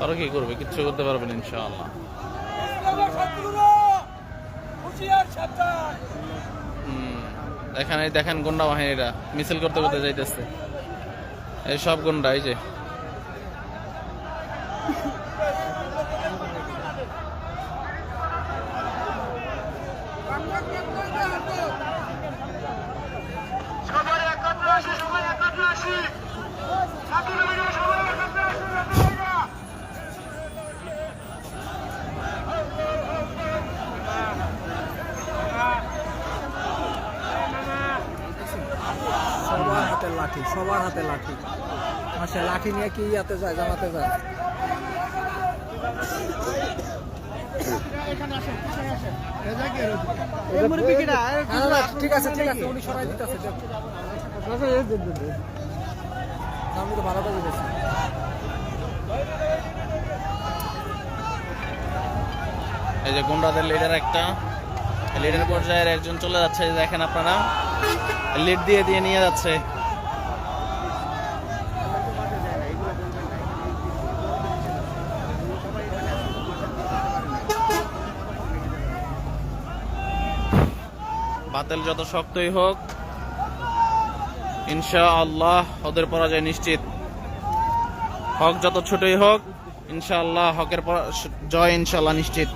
তারা কি করবে? কিচ্ছু করতে পারবেন ইনশাআল্লাহ। হুম, এখানে দেখেন গুন্ডা বাহিনীরা মিছিল করতে করতে যাইতেছে। এই সব গুন্ডা এই যে। সবাই একত্র আসি সবাই একত্র আসি ছাত্রলীগের সবাই একত্র আসুন আপনারা। সবার হাতে লাঠি সবার হাতে লাঠি। মাসে লাঠি নিয়ে কি ইয়াতে যায় জামাতে যায়? না, না, না, ঠিক আছে ঠিক আছে উনি সরাই দিতেছে আমি তো ভালো কাজে গেছি এই যে গুন্ডাদের লিডার একটা লিডার পর্যায়ের একজন চলে যাচ্ছে দেখেন আপনারা। লিড দিয়ে দিয়ে নিয়ে যাচ্ছে। বাতিল যত শক্তই হোক ইনশা আল্লাহ ওদের পরাজয় নিশ্চিত। হক যত ছোটই হোক, ইনশাআল্লাহ হকের জয় ইনশাআল্লাহ নিশ্চিত।